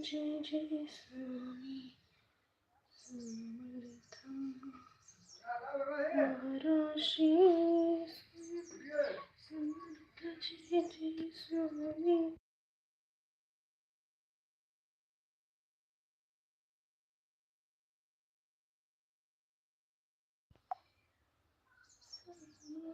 Jai Jai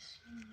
Bismillah.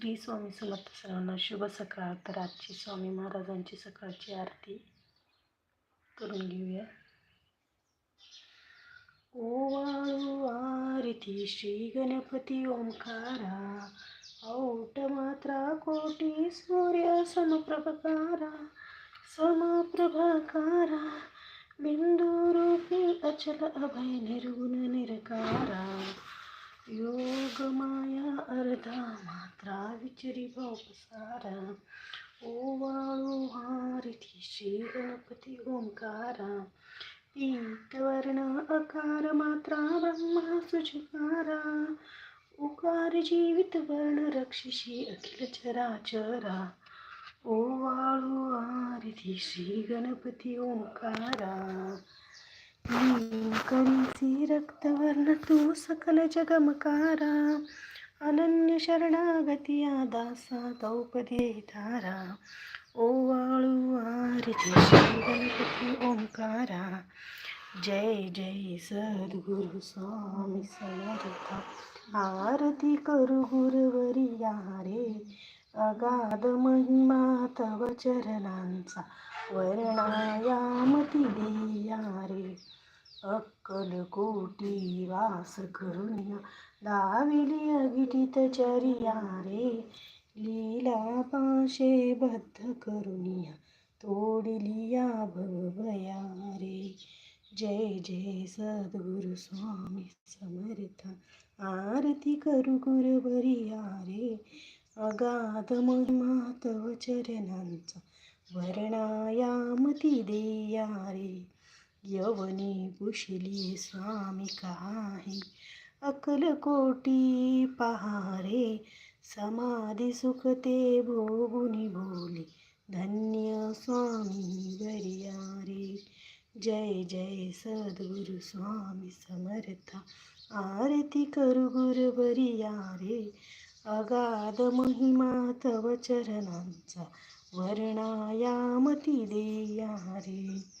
Shri Swami Samarth सर्वांना शुभ सकाळ. तर आजची स्वामी महाराजांची सकाळची आरती करून घेऊया. ओ आरती श्री गणपती ओंकारा. औट मात्रा कोटी सूर्य समप्रभकारा. समप्रभकारा बिंदू रूपी अचल अभय निर्गुण निरकारा. योग माया अर्धा मात्रा विचरी भावसारा ओवाळू हारिती श्री गणपती ओंकारा. पीतवर्ण अकार मात्रा ब्रह्मा सुचकारा उकार जीवित वर्ण रक्षिषी अखिल चराचरा. ओवाळू आरती श्री गणपती ओंकारा. करीसी रक्तवर्ण तू सकल जगमकारा अनन्य शरणागती दासा तौपदे धारा ओवाळू आरती गणपती ओंकारा जय जय सद्गुरु स्वामी समर्थ आरती करू गुरुवरिया रे अगाध महिमा तव चरणांचा वर्णाया अक्कलकोटी वास करुनिया दाविली अगिटित चरिया रे. लीला पाशे बद्ध करुनिया तोडिलिया भवया रे. जय जय सद्गुरु स्वामी समर्थ. आरती करू गुरुवरिया रे. अगाध मातव चरणांचा वर्णायामती देया रे. यवनी कुशली स्वामी काही? अकलकोटी पहारे समाधी सुखते भोगुनी भोली धन्य स्वामी वरिया रे जय जय सद्गुरु स्वामी समर्था आरती करू गुरुवरिया रे अगाध महिमा तव चरणांचा वर्णायामती देया रे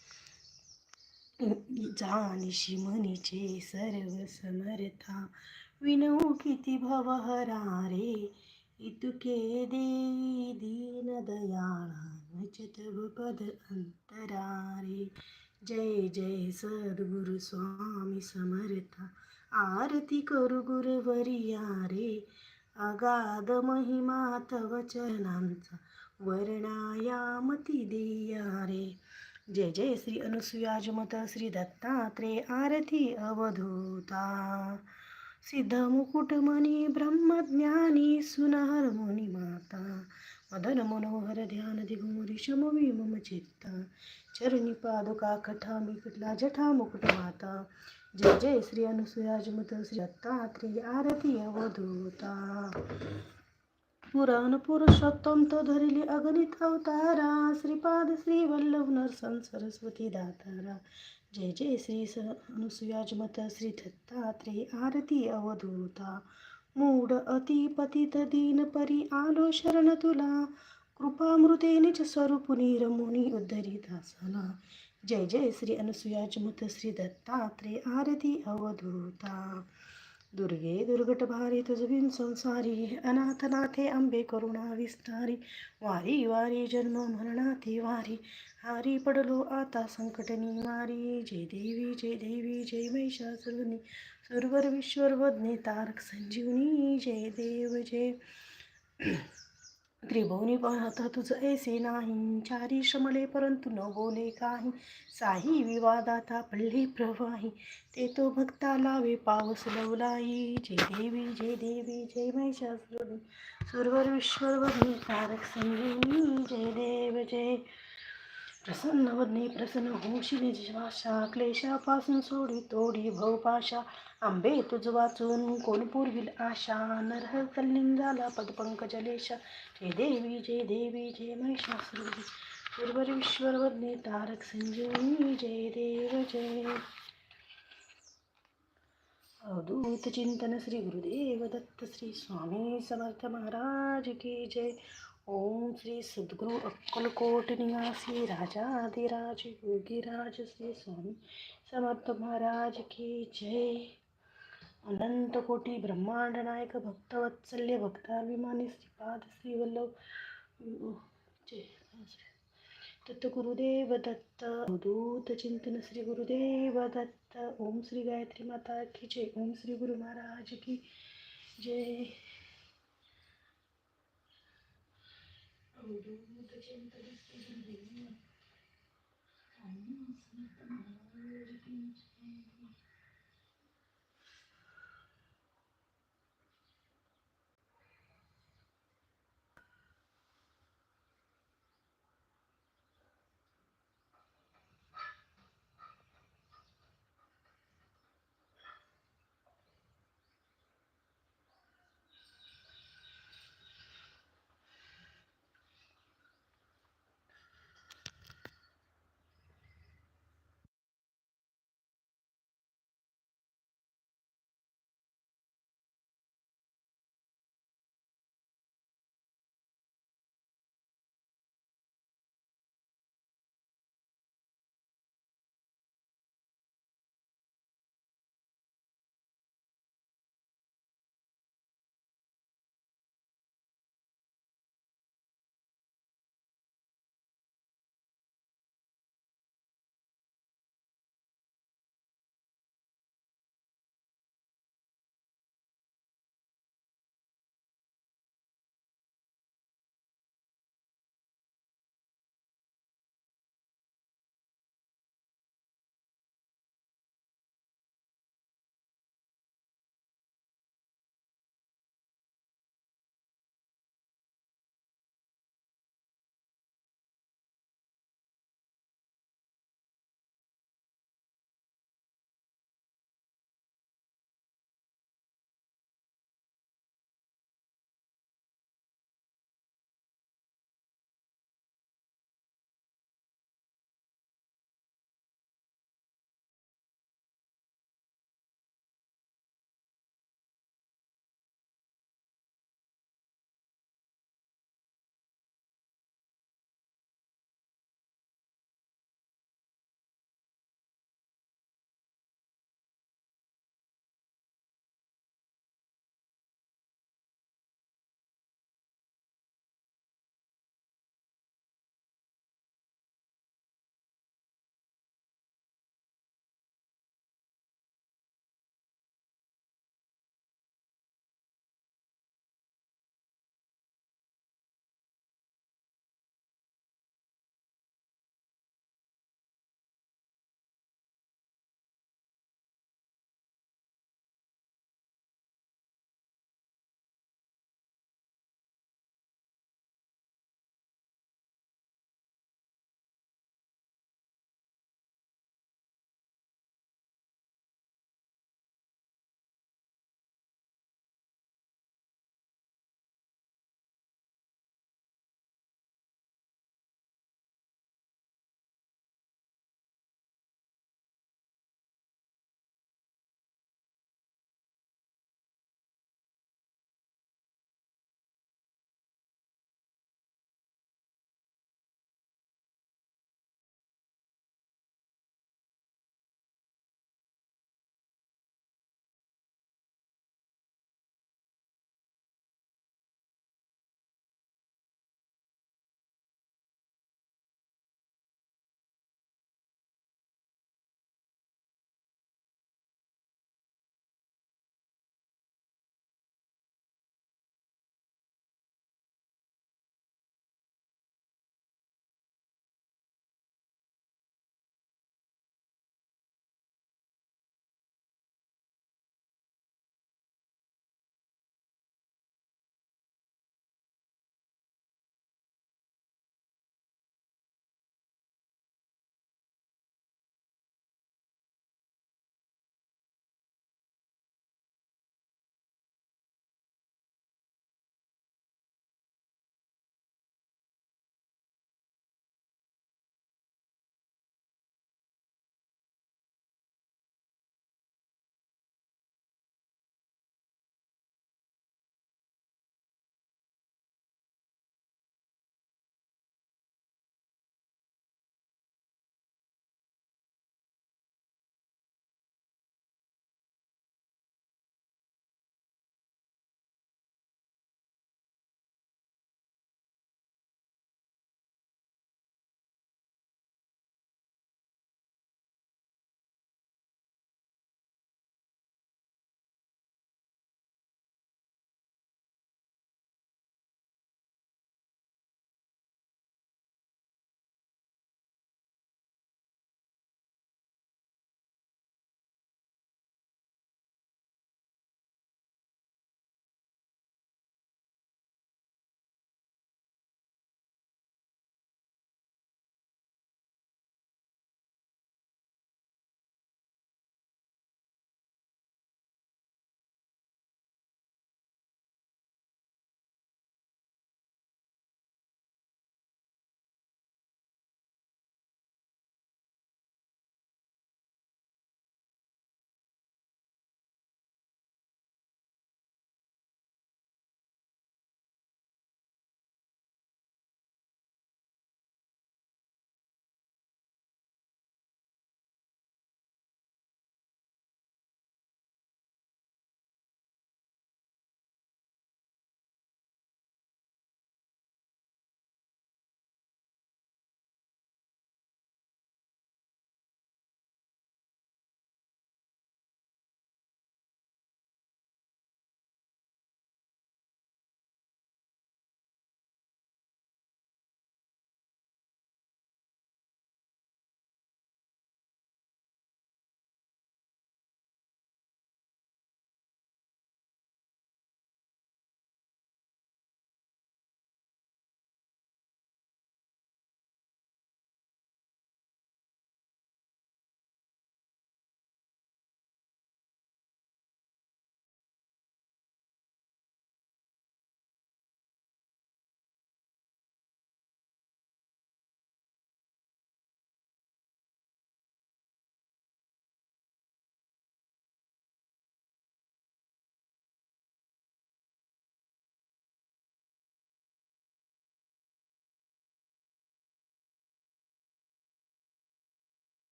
जानिशी म्हणीचे सर्व समर्था. विनो किती भवहरा रे इतुके देवी दीन दयाळा पद अंतरारे. जय जय सद्गुरु स्वामी समर्था आरती करू गुरुवरिया रे अगाध महिमा तव चरणांचा वर्णायामती देया रे जय जय श्री अनुसुयाजमत श्री दत्तात्रे आरती अवधूता। सिद्ध मुकुटमणी ब्रह्मज्ञानी सुनहर माता। मदन मनोहर ध्यान दिगुमुरी शमवी मम चित्ता। चरणी पादुका कथा मिकटला जठा मुकुट माता। जय जय श्री अनुसुयाजमत श्री दत्तात्रे आरती अवधूता। पुराण पुरुषोत्तम तो धरिली अगणित अवतारा. श्रीपाद श्री वल्लभ नरसन सरस्वती दातारा. जय जय श्री स अनुसुयाजमत श्री दत्तात्रेय आरती अवधूता. मूढ अति पतित दीन परी आलो शरण तुला. कृपामृते निज स्वरूपुनी रमुनी उद्धरिता सला जय जय श्री अनुसुयाजमत श्री दत्तात्रेय आरती अवधूता. दुर्गे दुर्गट भारी तुझबिन संसारी अनाथनाथे अंबे करुणा विस्तारी वारी वारी जन्म मरणाथे वारी हारी पडलो आता संकटनी मारी जय देवी जय देवी जय महिषासुरनी सुरवर विश्वर वदने तारक संजीवनी जय देव जय त्रिभुवनी पाहत तुझ ऐसे नाही चारी श्रमले परंतु न बोले काही. साही विवादाता पडले प्रवाही ते तो भक्ता लावे पावस लवलाई. जय देवी जय देवी जय महिषासुर सुरवर विश्वर कारक तारक संजीवनी जय देव जय प्रसन्न वदने प्रसन्न होशी भाषा क्लेशापासून सोडी तोडी भवपाशा आंबे तुझ वाचून कोण पुरविल आशा? नरह पदपंक पदपंकजलेशा जय देवी जय देवी जय महिषासुरी. उर्वरेश्वर वदने तारक संजीवनी. जय देव जय. अवधूत चिंतन श्री गुरुदेव दत्त श्री स्वामी समर्थ महाराज की जय. ओम श्री सद्गुरु अक्कलकोट निवासी राजाधिराज योगीराज श्री स्वामी समर्थ महाराज की जय। अनंत कोटी ब्रह्मांड नायक भक्तवत्सल्य भक्ताभिमानी श्रीपाद श्री वल्लभ। जय दत्त गुरुदेव दत्त। अवधूत चिंतन श्री गुरुदेव दत्त। ओम श्री गायत्री माता की जय। ओम श्री गुरु महाराज की जय। अवधूत चिंतन